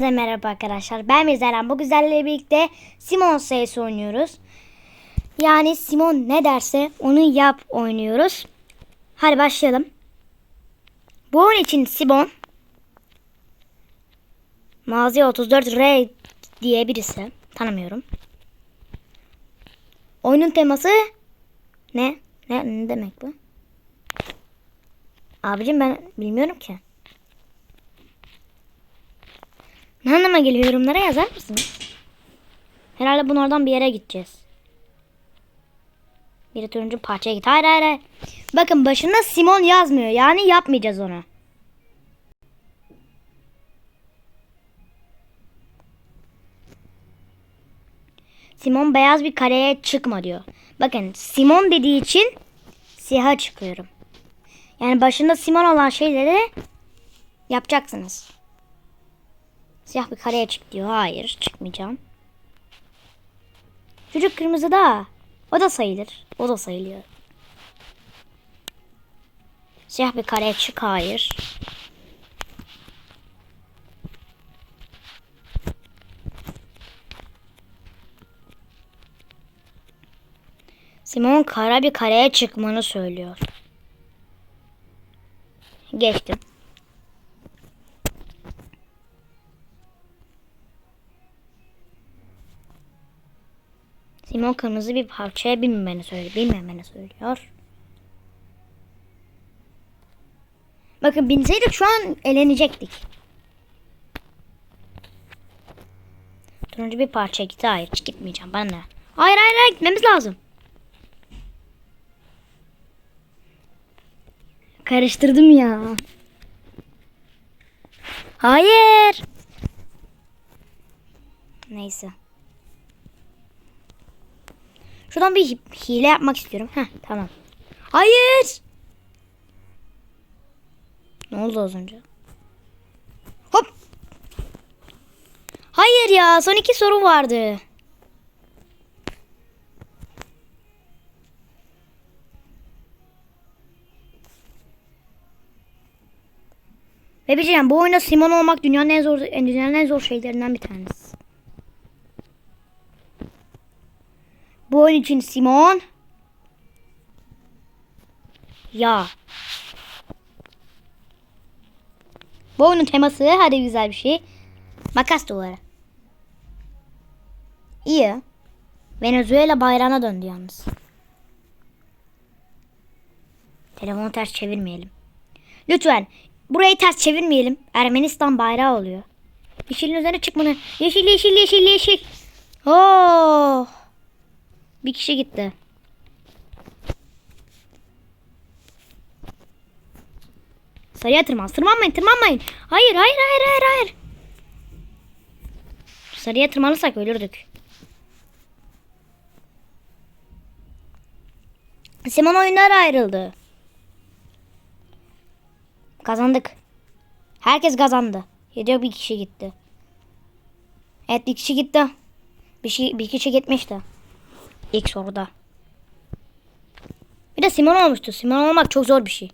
Herkese merhaba arkadaşlar. Ben Mirzeren. Bu güzellerle birlikte Simon sayısı oynuyoruz. Yani Simon ne derse onu yap oynuyoruz. Hadi başlayalım. Bu oyun için Simon Mazi 34 R diye birisi. Tanımıyorum. Oyunun teması ne? Ne, ne demek bu? Abicim ben bilmiyorum ki. Ne anlama geliyor yorumlara yazar mısınız? Herhalde bunlardan bir yere gideceğiz. Bir turuncu parçaya git. Hayır hayır hayır. Bakın başında Simon yazmıyor. Yani yapmayacağız onu. Simon beyaz bir kareye çıkma diyor. Bakın Simon dediği için siyaha çıkıyorum. Yani başında Simon olan şeyleri yapacaksınız. Siyah bir kareye çık diyor. Hayır çıkmayacağım. Çocuk kırmızı da. O da sayılır. O da sayılıyor. Siyah bir kareye çık. Hayır. Simon kara bir kareye çıkmanı söylüyor. Geçtim. Simon kırmızı bir parçaya binmemeni söylüyor. Binmemeni söylüyor. Bakın binseydik şu an elenecektik. Turuncu bir parça gitti. Hayır hiç gitmeyeceğim. Bana ne? Hayır hayır hayır gitmemiz lazım. Karıştırdım ya. Hayır. Neyse. Şuradan bir hi- hile yapmak istiyorum. Heh tamam. Hayır. Ne oldu az önce? Hop. Hayır ya son iki soru vardı. Ve bir şey bu oyunda Simon olmak dünyanın en zor dünyanın en zor şeylerinden bir tanesi. Bu oyun için Simon. Ya. Bu oyunun teması hadi güzel bir şey. Makas duvarı. İyi. Venezuela bayrağına döndü yalnız. Telefonu ters çevirmeyelim. Lütfen burayı ters çevirmeyelim. Ermenistan bayrağı oluyor. Yeşilin üzerine çıkmanı. Yeşil yeşil yeşil yeşil. Oh. Bir kişi gitti. Sarıya tırman. Tırmanmayın tırmanmayın. Hayır hayır hayır hayır hayır. Sarıya tırmanırsak ölürdük. Simon oyunlara ayrıldı. Kazandık. Herkes kazandı. Yediyor bir kişi gitti. Evet bir kişi gitti. Bir, şey, bir kişi gitmişti. İlk soruda. Bir de Simon olmuştu. Simon olmak çok zor bir şey.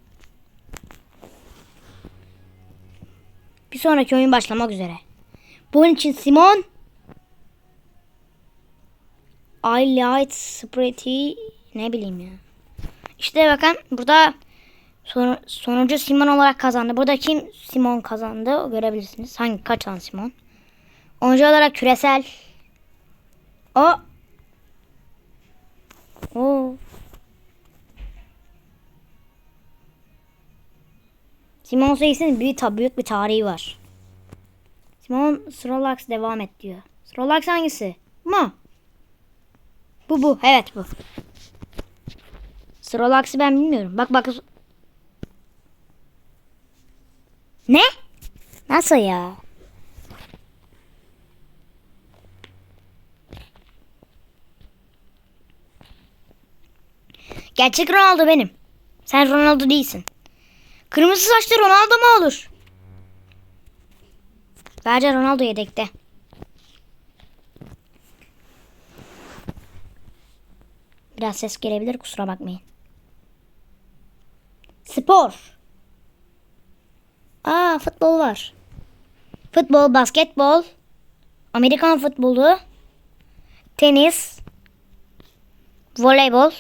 Bir sonraki oyun başlamak üzere. Bunun için Simon I light Spritty ne bileyim ya. İşte bakın burada son, sonuncu Simon olarak kazandı. Burada kim Simon kazandı görebilirsiniz. Hangi kaç tane Simon? Oyuncu olarak küresel. O Oo. Simon büyük, ta- büyük bir tarihi var. Simon Srolax devam et diyor. Srolax hangisi? Mu? Bu bu. Evet bu. Srolax'ı ben bilmiyorum. Bak bak. Ne? Nasıl ya? Gerçek Ronaldo benim. Sen Ronaldo değilsin. Kırmızı saçlı Ronaldo mu olur? Bence Ronaldo yedekte. Biraz ses gelebilir kusura bakmayın. Spor. Aa futbol var. Futbol, basketbol, Amerikan futbolu, tenis, voleybol.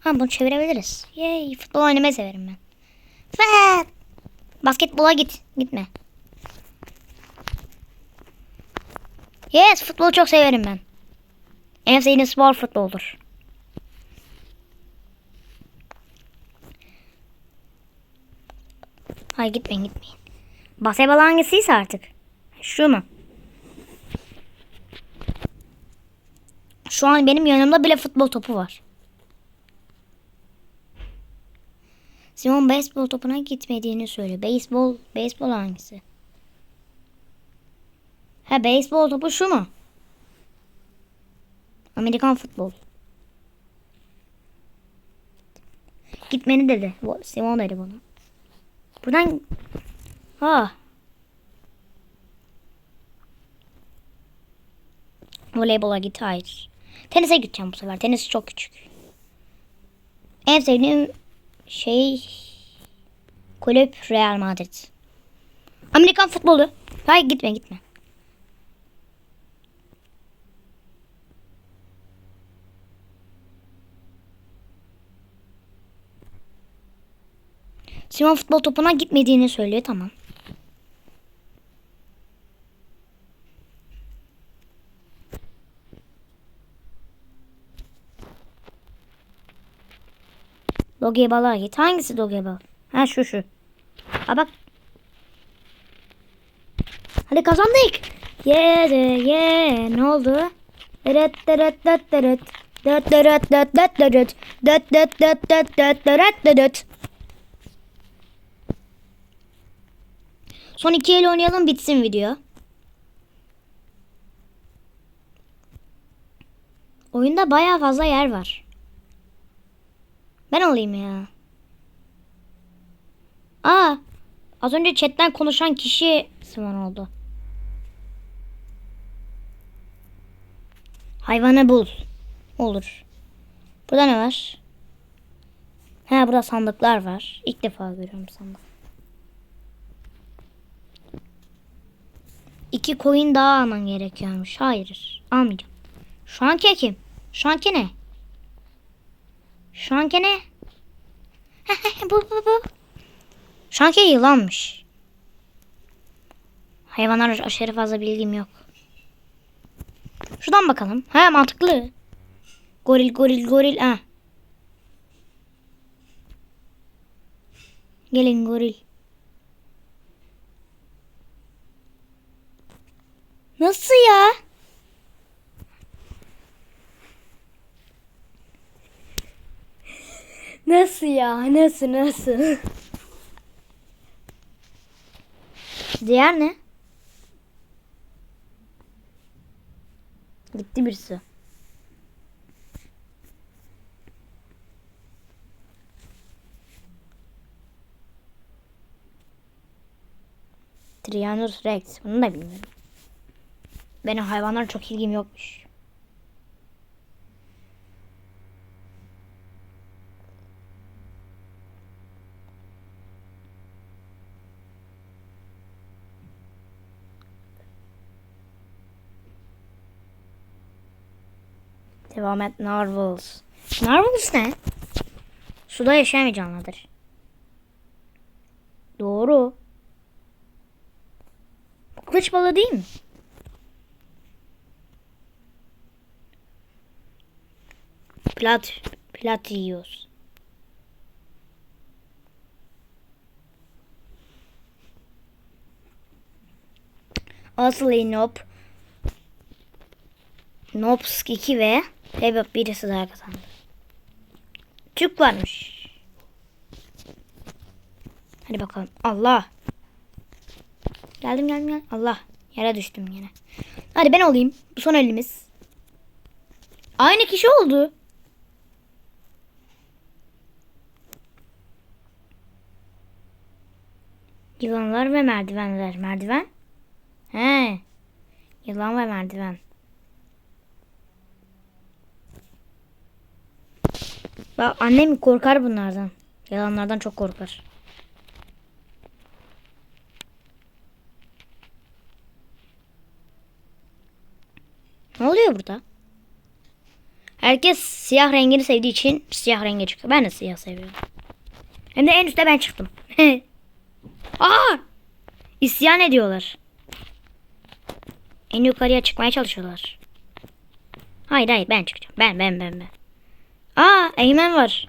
Ha bunu çevirebiliriz. Yay, futbol oynamayı severim ben. Fat. Basketbola git. Gitme. Yes, futbolu çok severim ben. En sevdiğim spor futboldur. Hayır gitmeyin gitmeyin. Basketbol hangisiyse artık. Şu mu? Şu an benim yanımda bile futbol topu var. Simon beyzbol topuna gitmediğini söylüyor. Beyzbol, beyzbol hangisi? Ha beyzbol topu şu mu? Amerikan futbol. Gitmeni dedi. Simon dedi bunu. Buradan ha. Voleybola git hayır. Tenise gideceğim bu sefer. Tenis çok küçük. En sevdiğim şey kulüp Real Madrid. Amerikan futbolu. Hayır gitme gitme. Simon futbol topuna gitmediğini söylüyor tamam. Doge balığa git. Hangisi doge bal? Ha şu şu. Ha bak. Hadi kazandık. Yeah, yeah, yeah. Ne oldu? Dırıt dırıt dırıt dırıt. Dırıt dırıt dırıt dırıt dırıt. Dırıt dırıt dırıt dırıt dırıt dırıt dırıt. Son iki el oynayalım bitsin video. Oyunda baya fazla yer var. Ben alayım ya. Aa, az önce chatten konuşan kişi Simon oldu. Hayvanı bul. Olur. Burada ne var? Ha burada sandıklar var. İlk defa görüyorum sandık. İki coin daha alman gerekiyormuş. Hayır. Almayacağım. Şu anki kim? Şu anki ne? Şu anki ne? bu bu bu. Şu anki yılanmış. Hayvanlar aşırı fazla bilgim yok. Şuradan bakalım. Ha mantıklı. Goril goril goril. Ha. Gelin goril. Nasıl ya? Nasıl ya? Nasıl nasıl? Diğer ne? Gitti birisi. Trianus rex. Bunu da bilmiyorum. Benim hayvanlara çok ilgim yokmuş. Devam et Narvels. Narvels ne? Suda yaşayan bir canlıdır. Doğru. Kılıç balığı değil mi? Plat, plat yiyoruz. Aslı Nop. Nopsk 2 ve Pebop birisi daha kazandı. Türk varmış. Hadi bakalım. Allah. Geldim geldim geldim. Allah. Yere düştüm yine. Hadi ben olayım. Bu son elimiz. Aynı kişi oldu. Yılanlar ve merdivenler. Merdiven? He. Yılan ve merdiven. Bak annem korkar bunlardan. Yalanlardan çok korkar. Ne oluyor burada? Herkes siyah rengini sevdiği için siyah renge çıkıyor. Ben de siyah seviyorum. Hem de en üstte ben çıktım. Aa! İsyan ediyorlar. En yukarıya çıkmaya çalışıyorlar. Hayır hayır ben çıkacağım. Ben ben ben ben. Aa Eymen var.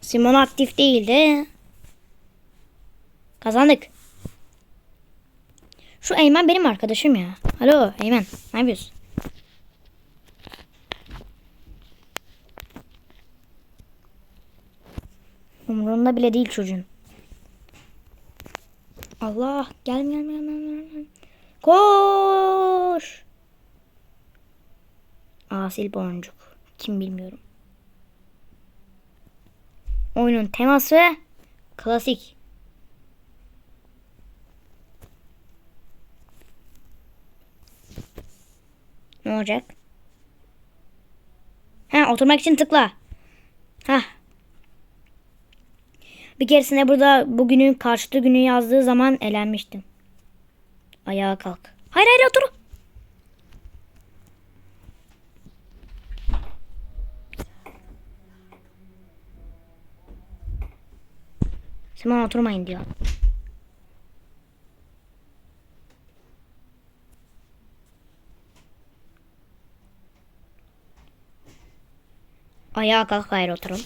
Simon aktif değildi. Kazandık. Şu Eymen benim arkadaşım ya. Alo Eymen ne yapıyorsun? Umurunda bile değil çocuğun. Allah gel gel gel gel gel. Koş. Asil boncuk. Kim bilmiyorum. Oyunun teması klasik. Ne olacak? Ha oturmak için tıkla. Ha. Bir keresinde burada bugünün karşıtı günü yazdığı zaman elenmiştim. Ayağa kalk. Hayır hayır otur. Simon oturmayın diyor. Ayağa kalk hayır oturun.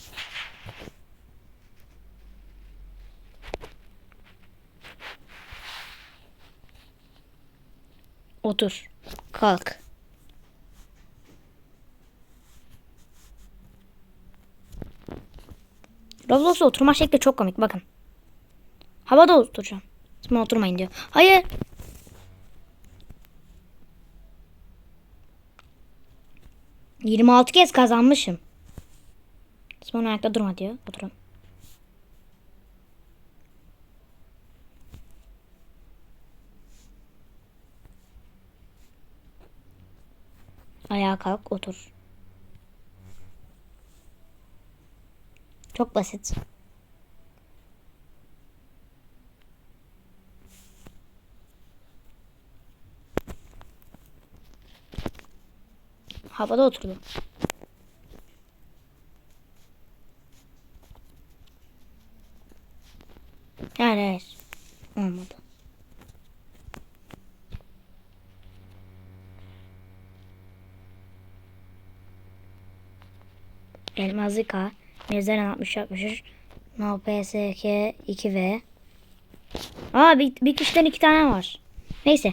Otur. Kalk. Roblox'ta oturma şekli çok komik bakın. Havada oturacağım. Şimdi oturmayın diyor. Hayır. Yirmi altı kez kazanmışım. Sonra ayakta durma diyor. Oturun. Ayağa kalk otur. Çok basit. Havada oturdum. Hayır hayır. Olmadı. Elmazlı K. Mezaren 60 60. No PSK 2V. Aa bir, bir kişiden iki tane var. Neyse.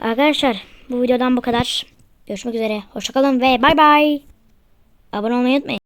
Arkadaşlar bu videodan bu kadar. Görüşmek üzere. Hoşçakalın ve bay bay. Abone olmayı unutmayın.